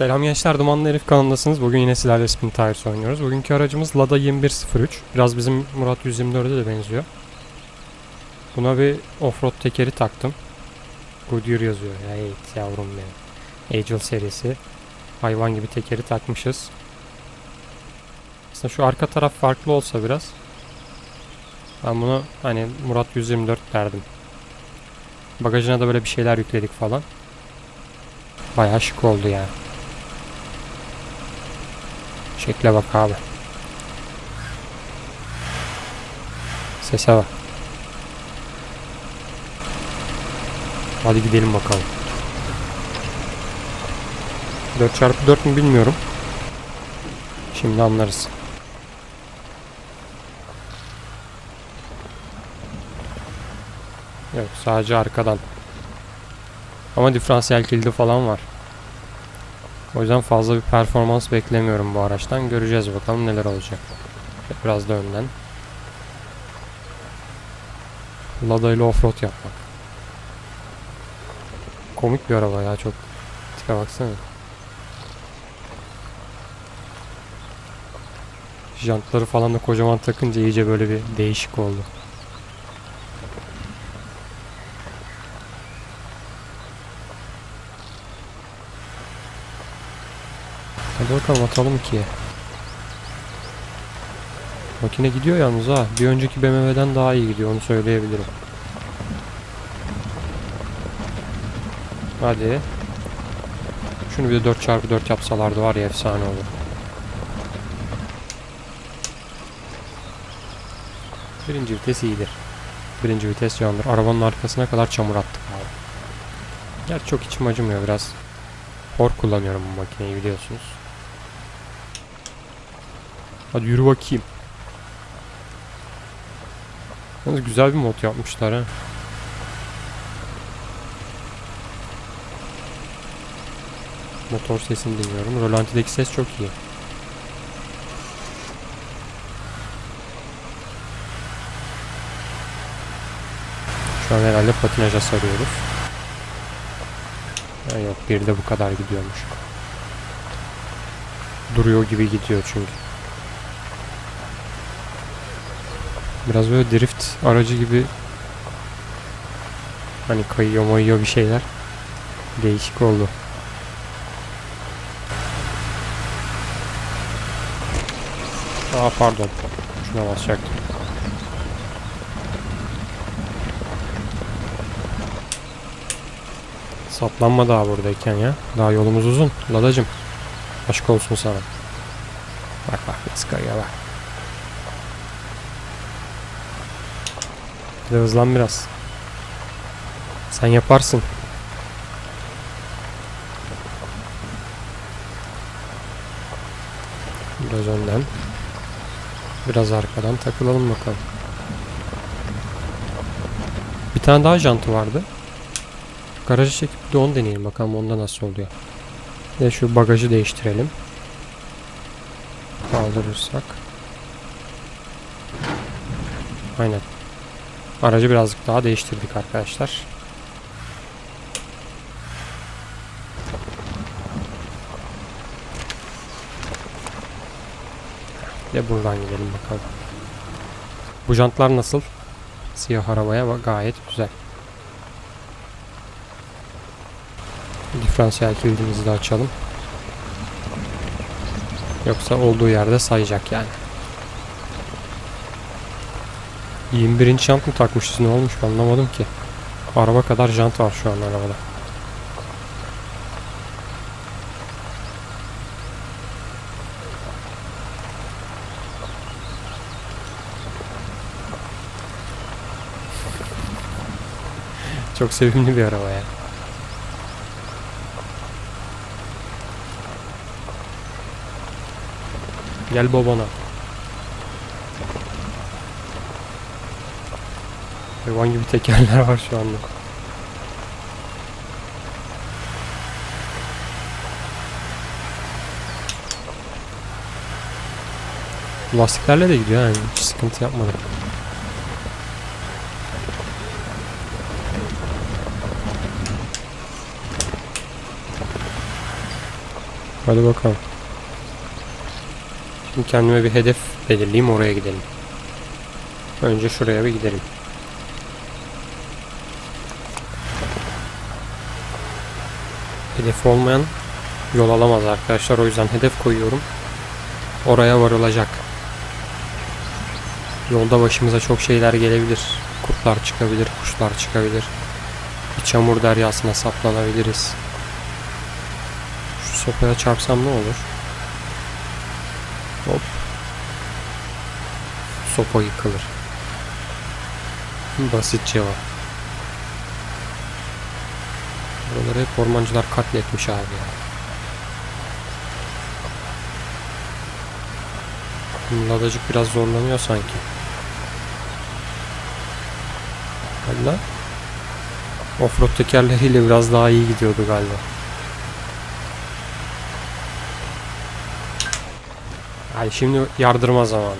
Selam gençler, Dumanlı Herif kanalındasınız. Bugün yine sizlerle Spin Tires oynuyoruz. Bugünkü aracımız Lada 2103. Biraz bizim Murat 124'e de benziyor. Buna bir offroad tekeri taktım. Goodyear yazıyor. Ya evet yavrum benim. Angel serisi. Hayvan gibi tekeri takmışız. Aslında şu arka taraf farklı olsa biraz. Ben bunu hani Murat 124 derdim. Bagajına da böyle bir şeyler yükledik falan. Bayağı şık oldu yani. Şekle bak abi. Sese bak. Hadi gidelim bakalım. 4x4 mü bilmiyorum. Şimdi anlarız. Yok sadece arkadan. Ama diferansiyel kilidi falan var. O yüzden fazla bir performans beklemiyorum bu araçtan. Göreceğiz bakalım neler olacak. Biraz da önden. Lada ile offroad yapmak. Komik bir araba ya çok. Tipe baksana. Jantları falan da kocaman takınca iyice böyle bir değişik oldu. Hadi bakalım atalım ikiye. Makine gidiyor yalnız ha. Bir önceki BMW'den daha iyi gidiyor onu söyleyebilirim. Hadi. Şunu bir de 4x4 yapsalardı var ya efsane olur. Birinci vites iyidir. Birinci vites candır. Arabanın arkasına kadar çamur attık abi. Gerçi çok içim acımıyor biraz. Hor kullanıyorum bu makineyi biliyorsunuz. Hadi yürü bakayım. Yalnız güzel bir mod yapmışlar ha. Motor sesini dinliyorum. Rölantideki ses çok iyi. Şu an herhalde patinaja sarıyoruz. Ha yok bir de bu kadar gidiyormuş. Duruyor gibi gidiyor çünkü. Biraz böyle drift aracı gibi hani kayıyor mayıyor bir şeyler. Değişik oldu. Aa pardon. Şuna basacaktım. Saplanma daha buradayken ya. Daha yolumuz uzun. Ladacım. Aşk olsun sana. Bak bak nasıl kayıyor bak. Hadi hızlan biraz. Sen yaparsın. Biraz önden. Biraz arkadan takılalım bakalım. Bir tane daha jantı vardı. Garajı çekip bir de onu deneyelim bakalım onda nasıl oluyor. Bir de şu bagajı değiştirelim. Kaldırırsak. Aynen. Aracı birazcık daha değiştirdik arkadaşlar. De buradan gidelim bakalım. Bu jantlar nasıl? Siyah arabaya gayet güzel. Diferansiyel kilidimizi de açalım. Yoksa olduğu yerde sayacak yani. 21 inç jant mı takmışız ne olmuş anlamadım ki. Araba kadar jant var şu an arabada. Çok sevimli bir araba ya. Gel babana. Hayvan gibi tekerler var şu anda. Lastiklerle de gidiyor yani hiç sıkıntı yapmadım. Hadi bakalım. Şimdi kendime bir hedef belirleyeyim oraya gidelim. Önce şuraya bir gidelim. Hedef olmayan yol alamaz arkadaşlar. O yüzden hedef koyuyorum. Oraya varılacak. Yolda başımıza çok şeyler gelebilir. Kurtlar çıkabilir, kuşlar çıkabilir. Bir çamur deryasına saplanabiliriz. Şu sopaya çarpsam ne olur? Hop. Sopa yıkılır. Basit cevap. Buraları hep ormancılar katletmiş abi ya. Ladacık biraz zorlanıyor sanki. Lan. Offroad tekerleriyle biraz daha iyi gidiyordu galiba. Ay şimdi yardırma zamanı.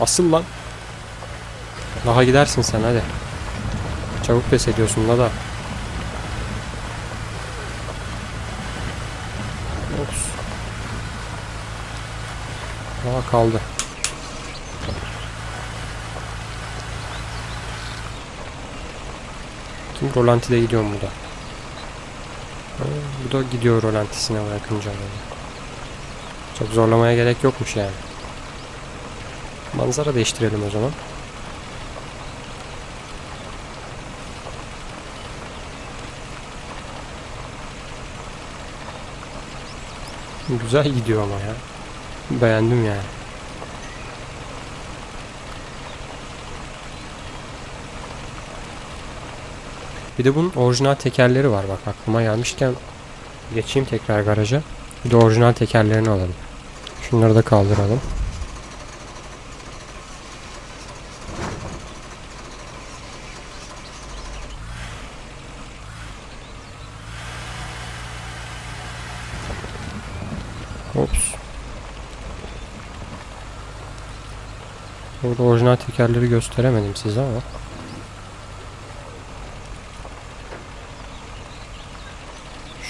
Asıl lan. Daha gidersin sen hadi. Çabuk pes ediyorsun da. Ops. Aa kaldı. Kim rolantide gidiyor mu da? Ha, bu da gidiyor rolantisine bırakınca böyle. Çok zorlamaya gerek yokmuş yani. Manzara değiştirelim o zaman. Güzel gidiyor ama ya. Beğendim yani. Bir de bunun orijinal tekerleri var bak aklıma gelmişken geçeyim tekrar garaja. Bir de orijinal tekerlerini alalım. Şunları da kaldıralım. Ops. Burada orijinal tekerleri gösteremedim size ama.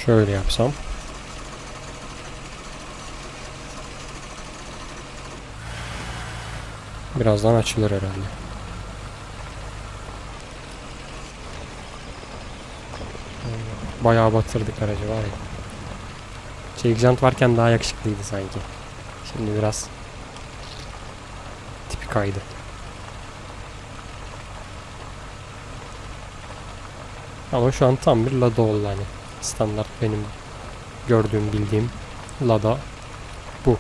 Şöyle yapsam. Birazdan açılır herhalde. Bayağı batırdık aracı var ya. Çelik jant varken daha yakışıklıydı sanki. Şimdi biraz tipi kaydı. Ama şu an tam bir Lada oldu hani. Standart benim gördüğüm bildiğim Lada bu.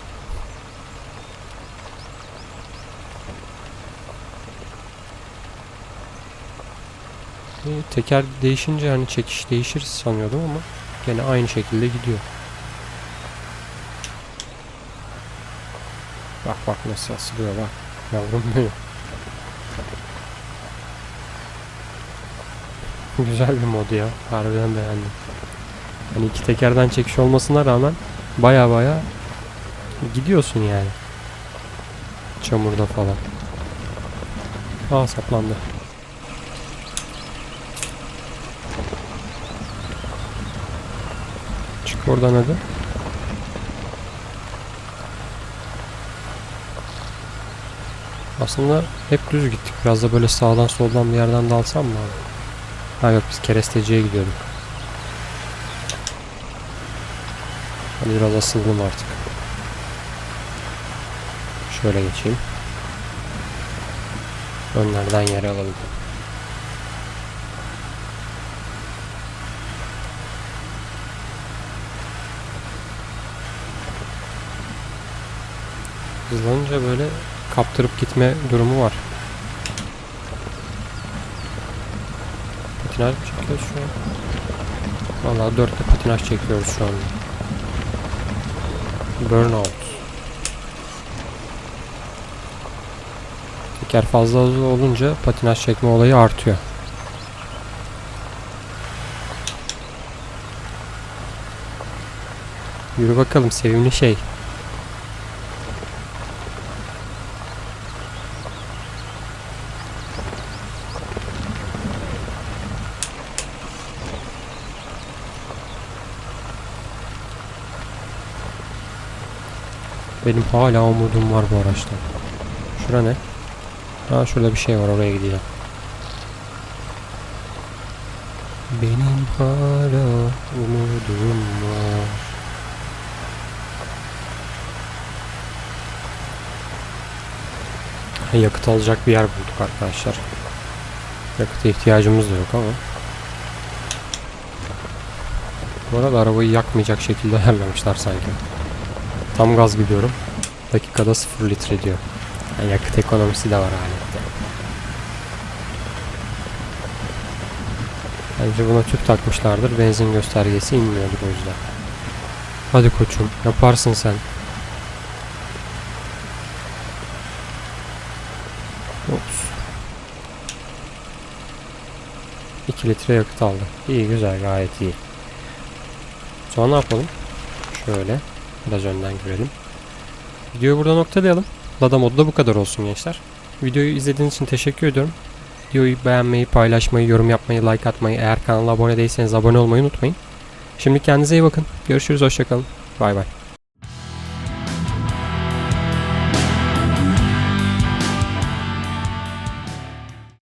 E, teker değişince hani çekiş değişir sanıyordum ama gene aynı şekilde gidiyor. Bak bak nasıl asılıyor bak. Yavrum benim. Güzel bir mod ya. Harbiden beğendim. Hani iki tekerden çekiş olmasına rağmen baya baya gidiyorsun yani. Çamurda falan. Aa saplandı. Çık oradan hadi. Aslında hep düz gittik. Biraz da böyle sağdan soldan bir yerden dalsam mı? Ha yok biz keresteciye gidiyorduk. Hadi biraz asıldım artık. Şöyle geçeyim. Önlerden yer alalım. Hızlanınca böyle kaptırıp gitme durumu var. Patinaj mı çekiyoruz şu an? Valla dörtte patinaj çekiyoruz şu anda. Burnout. Teker fazla hızlı olunca patinaj çekme olayı artıyor. Yürü bakalım sevimli şey. Benim hala umudum var bu araçtan. Şura ne? Ha şurada bir şey var oraya gideceğim. Benim hala umudum var. Yakıt alacak bir yer bulduk arkadaşlar. Yakıta ihtiyacımız da yok ama. Bu arada arabayı yakmayacak şekilde ayarlamışlar sanki. Tam gaz gidiyorum. Dakikada 0 litre diyor. Yani yakıt ekonomisi de var alette. Bence buna tüp takmışlardır. Benzin göstergesi inmiyordur o yüzden. Hadi koçum yaparsın sen. Ops. 2 litre yakıt aldı. İyi güzel gayet iyi. Sonra ne yapalım? Şöyle biraz önden görelim. Videoyu burada noktalayalım. Lada modu da bu kadar olsun gençler. Videoyu izlediğiniz için teşekkür ediyorum. Videoyu beğenmeyi, paylaşmayı, yorum yapmayı, like atmayı, eğer kanala abone değilseniz abone olmayı unutmayın. Şimdi kendinize iyi bakın. Görüşürüz, hoşçakalın. Bay bay.